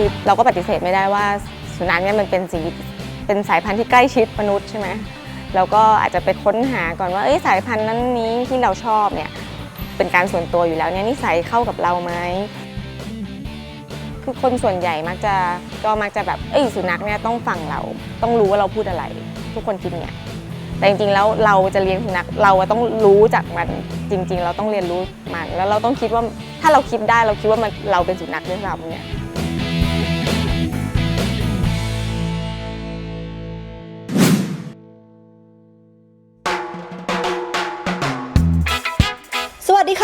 คือเราก็ปฏิเสธไม่ได้ว่าสุนัขเนี่ยมันเป็นสิ่งเป็นสายพันธุ์ที่ใกล้ชิดมนุษย์ใช่ไหมเราก็อาจจะไปค้นหาก่อนว่าเอ้ยสายพันธุ์นั้นนี้ที่เราชอบเนี่ยเป็นการส่วนตัวอยู่แล้วเนี่ยนิสัยเข้ากับเราไหมคือคนส่วนใหญ่มักจะก็มักจะแบบเอ้ยสุนัขเนี่ยต้องฟังเรา ต้องรู้ว่าเราพูดอะไร ทุกคนคิดเนี่ยแต่จริงๆแล้วเราจะเลี้ยงสุนัขเราต้องรู้จากมันจริง ๆ เราต้องเรียนรู้มันแล้วเราต้องคิดว่าถ้าเราคิดได้เราคิดว่ามันเราเป็นสุนัขด้วยซ้ำเนี่ย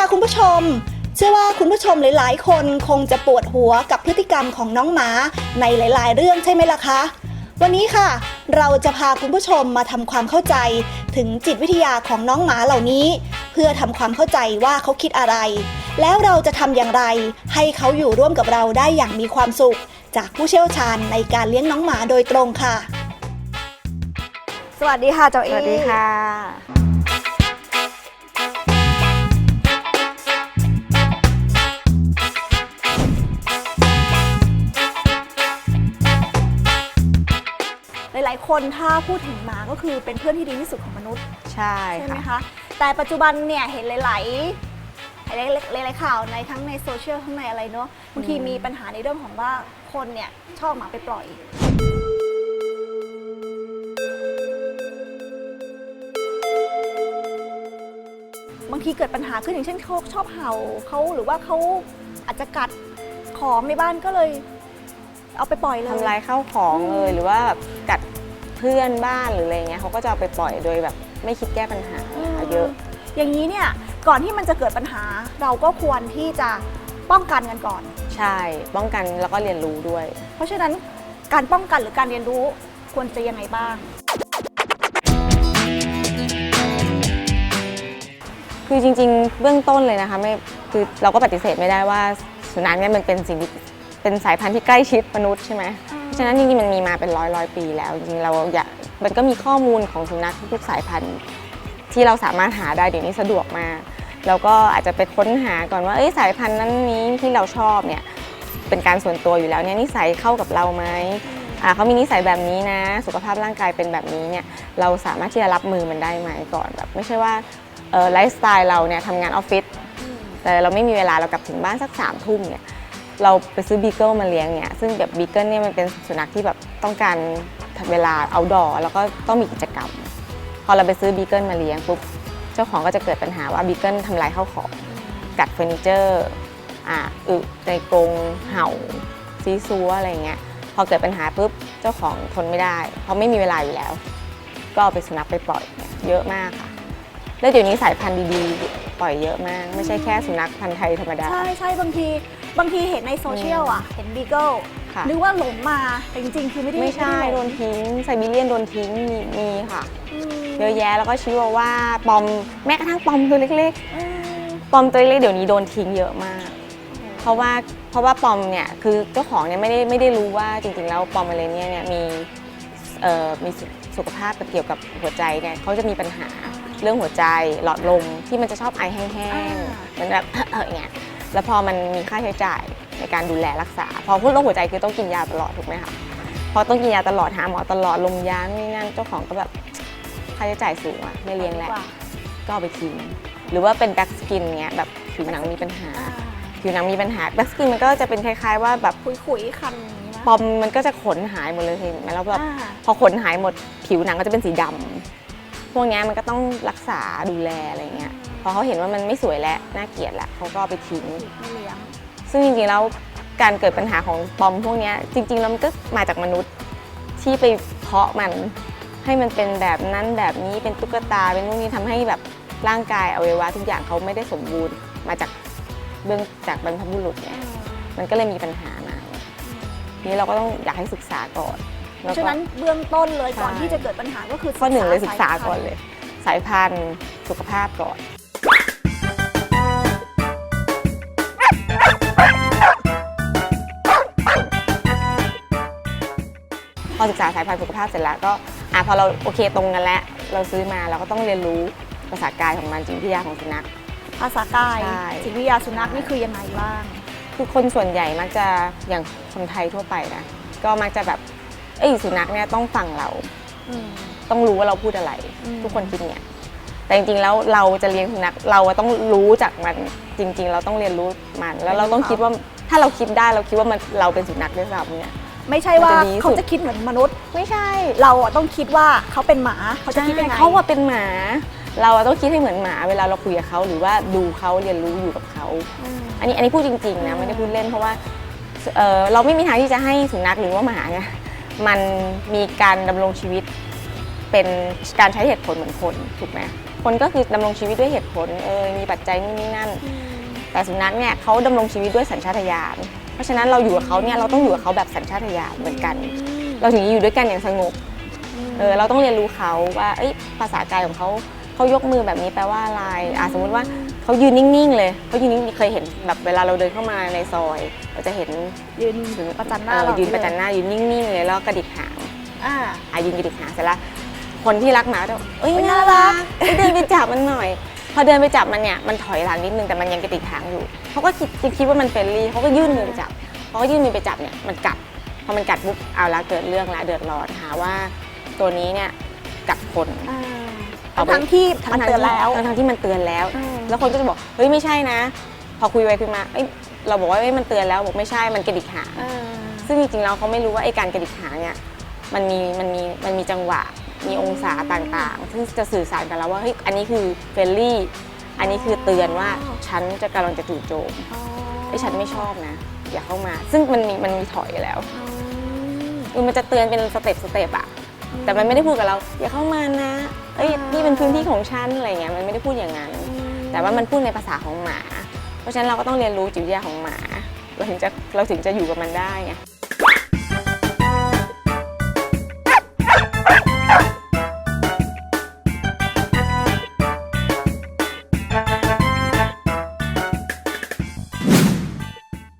ค่ะคุณผู้ชม เชื่อว่าคุณผู้ชมหลาย ๆ คนคงจะปวดหัวกับพฤติกรรมของน้องหมาในหลาย ๆ เรื่องใช่ไหมล่ะคะ วันนี้ค่ะ เราจะพาคุณผู้ชมมาทำความเข้าใจถึงจิตวิทยาของน้องหมาเหล่านี้ เพื่อทำความเข้าใจว่าเขาคิดอะไร แล้วเราจะทำอย่างไร ให้เขาอยู่ร่วมกับเราได้อย่างมีความสุข จากผู้เชี่ยวชาญในการเลี้ยงน้องหมาโดยตรงค่ะ สวัสดีค่ะเจ้าสเอวัสดีค่ะายๆคนถ้าพูดถึงหมาก็คือเป็นเพื่อนที่ดีที่สุดของมนุษย์ใช่ใช่ไหมค่ะคะแต่ปัจจุบันเนี่ยเห็นหลายๆหลายๆหลายๆข่าวในทั้งในโซเชียลทั้งในอะไรเนาะบางทีมีปัญหาในเรื่องของว่าคนเนี่ยชอบหมาไปปล่อยบางทีเกิดปัญหาขึ้นอย่างเช่นเขาชอบเห่าเขาหรือว่าเขาอาจจะกัดของในบ้านก็เลย เอาไปปล่อยเลยทำลายข้าวของเลยหรือว่าแบบกัดเพื่อนบ้านหรืออะไรเงี้ยเขาก็จะเอาไปปล่อยโดยแบบไม่คิดแก้ปัญหาเยอะ อย่างนี้เนี่ยก่อนที่มันจะเกิดปัญหาเราก็ควรที่จะป้องกันกันก่อน ใช่ป้องกันแล้วก็เรียนรู้ด้วย เพราะฉะนั้นการป้องกันหรือการเรียนรู้ควรจะยังไงบ้าง คือจริง ๆ เบื้องต้นเลยนะคะไม่คือเราก็ปฏิเสธไม่ได้ว่าสุนัขเนี่ยมันเป็นสิ่งที่ เป็นสายพันธุ์ที่ใกล้ชิดมนุษย์ใช่ไหมเพราะฉะนั้นจริงๆมันมีมาเป็นร้อยร้อยปีแล้วจริงๆเราอยากมันก็มีข้อมูลของสุนัขทุกๆสายพันธุ์ที่เราสามารถหาได้เดี๋ยวนี้สะดวกมากแล้วก็อาจจะไปค้นหาก่อนว่าเอ้ยสายพันธุ์นั้นนี้ที่เราชอบเนี่ยเป็นการส่วนตัวอยู่แล้วเนี่ยนิสัยเข้ากับเราไหมอ่าเขามีนิสัยแบบนี้นะ สุขภาพร่างกายเป็นแบบนี้เนี่ยเราสามารถที่จะรับมือมันได้ไหมก่อนแบบไม่ใช่ว่าเอ่อไลฟ์สไตล์เราเนี่ยทำงานออฟฟิศแต่เราไม่มีเวลาเรากลับถึงบ้านสักสามทุ่มเนี่ย เราไปซื้อบีเกิลมาเลี้ยงเนี่ยซึ่งแบบบีเกิลเนี่ยมันเป็นสุนัขที่แบบต้องการเวลาเอาดอแล้วก็ต้องมีกิจกรรม พอเราไปซื้อบีเกิลมาเลี้ยงปุ๊บเจ้าของก็จะเกิดปัญหาว่าบีเกิลทำลายข้าวของกัดเฟอร์นิเจอร์อ่าอึในกรงเห่าซีซัวอะไรเงี้ยพอเกิดปัญหาปุ๊บเจ้าของทนไม่ได้ เพราะไม่มีเวลาอยู่แล้ว ก็เอาไปสุนัขไปปล่อยเยเยอะมากค่ะ แล้วเดี๋ยวนี้สายพันธุ์ดีๆ ปล่อยเยอะมาก ไม่ใช่แค่สุนัขพันธุ์ไทยธรรมดา ใช่ใช่บางที บางทีเห็นในโซเชียลอะ เห็นบีเกิลค่ะ นึกว่าหลงมาแต่จริงๆ คือไม่ได้ไม่ใช่ด้หโดลงนทิ้งไซบีเรียนโดนทิ้งมีมีค่ะอืมเยอะแยะแล้วก็ชิวาว่าปอมแม้กระทั่งปอมตัวเล็กอืมๆปอมตัวเล็กๆเดี๋ยวนี้โดนทิ้งเยอะมาก เพราะว่าเพราะว่าปอมเนี่ยคือเจ้าของเนี่ยไม่ได้ไม่ได้รู้ว่าจริงๆแล้วปอมอะไรเนี่ยเนี่ยมีเอ่อมีสุสุขภาพเกี่ยวกับหัวใจเนี่ยเขาจะมีปัญหาเรื่องหัวใจหลอดลมที่มันจะชอบไอแห้งๆเหมือนแบบ อย่างเงี้ย แล้วพอมันมีค่าใช้จ่ายในการดูแลรักษา พอพูดโรคหัวใจคือต้องกินยาตลอดถูกไหมคะพอต้องกินยาตลอดหาหมอตลอดลมยานู่นนี่นั่นเจ้าของก็แบบค่าใช้จ่ายสูงอะไม่เลี้ยงแล้วกว่าก็เอาไปทิ้งหรือว่าเป็นแบ็กสกินเงี้ยแบบผิวหนังมีปัญหาอ่าผิวหนังมีปัญหาแบ็กสกินมันก็จะเป็นคล้ายๆ ว่าแบบขุยๆคันอย่างนี้นะปอมมันก็จะขนหายหมดเลยเห็นไหมแล้วแบบอ่าพอขนหายหมดผิวหนังก็จะเป็นสีดำพวกเนี้ยมันก็ต้องรักษาดูแลอะไรเงี้ย พอเขาเห็นว่ามันไม่สวยแล้วน่าเกลียดแล้วเขาก็เอาไปทิ้ง ไม่เลี้ยงซึ่งจริงๆแล้วการเกิดปัญหาของปอมพวกเนี้ยจริงๆแล้วมันก็มาจากมนุษย์ที่ไปเพาะมัน ให้มันเป็นแบบนั้นแบบนี้เป็นตุ๊กตาเป็นพวกนี้ทำให้แบบร่างกายอวัยวะทุกอย่างเขาไม่ได้สมบูรณ์ มาจากเบื้องจากบรรพบุรุษเนี่ยมันก็เลยมีปัญหามาทีนี้เราก็ต้องอยากให้ศึกษาก่อนเพแล้วราะก็ ฉะนั้นเบื้องต้นเลยใช่ก่อนที่จะเกิดปัญหาก็คือข้อหนึ่งเลยศึกษาสพัก่อนเลย สายพันธุ์สุขภาพก่อน อศึกษาสายพันธุ์สุขภาพเสร็จแล้วก็อะพอเราโอเคตรงกันแล้ว เราซื้อมาเราก็ต้องเรียนรู้ภาษากายของมันจิตวิทยาของสุนัข ภาษากายใช่ จิตวิทยาสุนัขนี่คือยังไงบ้าง คือคนส่วนใหญ่มักจะอย่างคนไทยทั่วไปนะก็มักจะแบบเอ้ยสุนัขเนี่ยต้องฟังเรา อืม ต้องรู้ว่าเราพูดอะไร อืม ทุกคนคิดเนี่ย แต่จริงๆแล้วเราจะเลี้ยงสุนัขเราต้องรู้จากมันจริง ๆ เราต้องเรียนรู้มัน แล้วเราต้องคิดว่าถ้าเราคิดได้เราคิดว่ามันเราเป็นสุนัขด้วยซ้ำเนี่ย ไม่ใช่ว่ามันจะดีที่สุด เขาจะคิดเหมือนมนุษย์ ไม่ใช่ เราอะต้องคิดว่าเขาเป็นหมาเขาจะคิดยังไง เขาว่าเป็นหมา เราอะต้องคิดให้เหมือนหมาเวลาเราคุยกับเขาหรือว่าดูเขาเรียนรู้อยู่กับเขาอืมอันนี้อันนี้พูดจริงๆนะไม่ได้พูดเล่นเพราะว่าเอ่อเราไม่มีทางที่จะให้สุนัขหรือว่าหมาเนี่ยมันมีการดำรงชีวิตเป็นการใช้เหตุผลเหมือนคนถูกไหมคนก็คือดำรงชีวิตด้วยเหตุผลเออมีปัจจัยนี่นี่นั่น แต่สุนัขเนี่ยเขาดำรงชีวิตด้วยสัญชาตญาณ เพราะฉะนั้นเราอยู่กับเขาเนี่ยเราต้องอยู่กับเขาแบบสัญชาตญาณเหมือนกัน เราถึงจะอยู่ด้วยกันอย่างสงบเออเราต้องเรียนรู้เขาว่าเอ้ยภาษากายของเขาเขายกมือแบบนี้แปลว่าอะไรอะสมมุติว่าเขายืนนิ่งๆเลยเขายืนนิ่งๆเคยเห็นแบบเวลาเราเดินเข้ามาในซอย เราจะเห็นยืนประจันหน้าเออเรายืนประจันหน้ายืนนิ่งๆเลยแล้วก็กระดิกหางอ่าอะยืนกระดิกหางเสร็จแล้วคนที่รักหมาก็จะเอ้ยเฮ้ยน่าน่ารัรักกเอ้ยเดินไปจับมันหน่อย พอเดินไปจับมันเนี่ยมันถอยหลังนิดนึงแต่มันยังกระดิกหางอยู่ เขาก็คิดคิดว่ามันเฟรนลี่เขาก็ยื่นมือไปจับพอเขายื่นมือไปจับเนี่ยมันกัดพอมันกัดปุ๊บเอาละเกิดเรื่องละเดือดร้อนหาว่าตัวนี้เนี่ยกัดคนอ่าเอาไปทั้งที่มันเตือนแล้วทั้งทั้งที่มันเตือนแล้วอืมแล้วคนก็จะบอกเฮ้ยไม่ใช่นะ พอคุยไปคุยมาเอ้ยเราบอกว่าเอ้ยมันเตือนแล้วบอกไม่ใช่มันกระดิกหางอ่าซึ่งจริงๆแล้วเขาไม่รู้ว่าไอ้การกระดิกหางเนี่ยมันมีมันมีมันมีจังหวะมีองศาต่างๆซึ่งจะสื่อสารกับเราว่าเฮ้ยอันนี้คือเฟรนลี่ อันนี้คือเตือนว่าฉันจะกำลังจะจู่โจมอ๋อไอ้ยฉันไม่ชอบนะ อย่าเข้ามา ซึ่งมันมีมันมีถอยแล้วอืมคือมันจะเตือนเป็นสเต็ปสเต็ปอะแต่มันไม่ได้พูดกับเราอย่าเข้ามานะ เอ้ยนี่เป็นพื้นที่ของฉันอะไรเงี้ยมันไม่ได้พูดอย่างนั้น แต่ว่ามันพูดในภาษาของหมา เพราะฉะนั้นเราก็ต้องเรียนรู้จิตวิทยาของหมา เราถึงจะเราถึงจะอยู่กับมันได้ไง